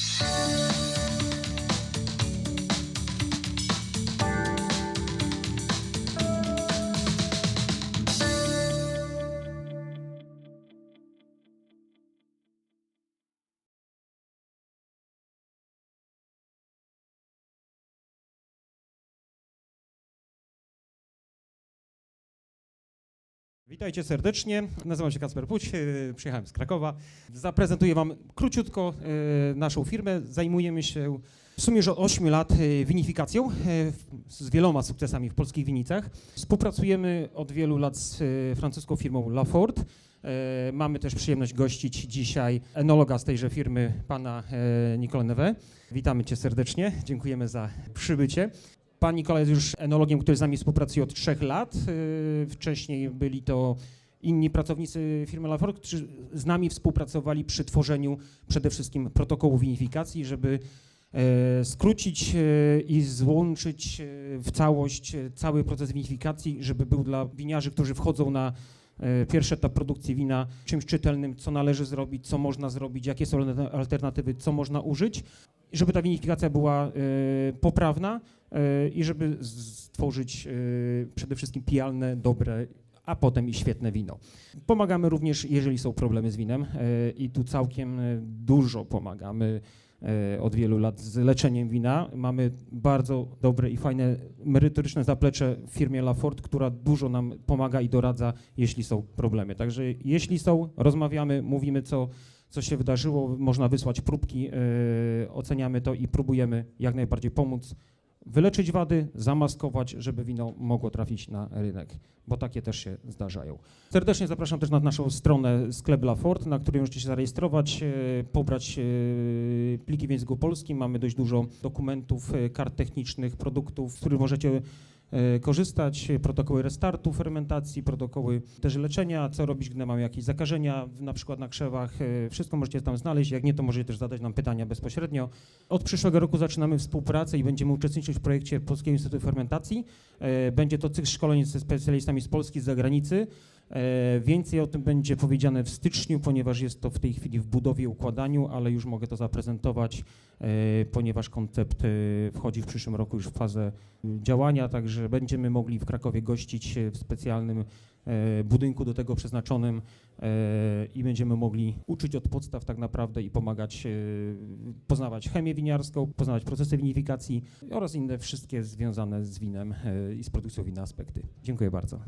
Thank you. Witajcie serdecznie, nazywam się Kacper Puć, e, przyjechałem z Krakowa. Zaprezentuję Wam króciutko e, naszą firmę. Zajmujemy się w sumie już od 8 lat e, winifikacją z wieloma sukcesami w polskich winicach. Współpracujemy od wielu lat z francuską firmą Lafort. Mamy też przyjemność gościć dzisiaj enologa z tejże firmy, pana e, Nicola Neve. Witamy Cię serdecznie, dziękujemy za przybycie. Pan Nikola jest już enologiem, który z nami współpracuje od trzech lat. Yy, Wcześniej byli to inni pracownicy firmy Lafort, którzy z nami współpracowali przy tworzeniu przede wszystkim protokołu winifikacji, żeby e, skrócić e, i złączyć e, w całość cały proces winifikacji, żeby był dla winiarzy, którzy wchodzą na pierwszy etap produkcji wina czymś czytelnym, co należy zrobić, co można zrobić, jakie są alter- alternatywy, co można użyć, żeby ta winifikacja była e, poprawna e, i żeby stworzyć e, przede wszystkim pijalne, dobre, a potem i świetne wino. Pomagamy również, jeżeli są problemy z winem i tu całkiem dużo pomagamy od wielu lat z leczeniem wina. Mamy bardzo dobre i fajne merytoryczne zaplecze w firmie Lafort, która dużo nam pomaga i doradza, jeśli są problemy. Także jeśli są, rozmawiamy, mówimy co, co się wydarzyło, można wysłać próbki, e, oceniamy to i próbujemy jak najbardziej pomóc wyleczyć wady, zamaskować, żeby wino mogło trafić na rynek, bo takie też się zdarzają. Serdecznie zapraszam też na naszą stronę sklep Lafort, na której możecie się zarejestrować, e, pobrać e, pliki w języku polskim. Mamy dość dużo dokumentów, kart technicznych, produktów, z których możecie korzystać, e, protokoły restartu, fermentacji, protokoły też leczenia, co robić, gdy mamy jakieś zakażenia, na przykład na krzewach. e, Wszystko możecie tam znaleźć, jak nie, to możecie też zadać nam pytania bezpośrednio. Od przyszłego roku zaczynamy współpracę i będziemy uczestniczyć w projekcie Polskiego Instytutu Fermentacji. E, Będzie to cykl szkoleń ze specjalistami z Polski z zagranicy. E, Więcej o tym będzie powiedziane w styczniu, ponieważ jest to w tej chwili w budowie, układaniu, ale już mogę to zaprezentować, e, ponieważ koncept e, wchodzi w przyszłym roku już w fazę działania, także będziemy mogli w Krakowie gościć w specjalnym budynku do tego przeznaczonym i będziemy mogli uczyć od podstaw tak naprawdę i pomagać poznawać chemię winiarską, poznawać procesy winifikacji oraz inne wszystkie związane z winem i z produkcją wina aspekty. Dziękuję bardzo.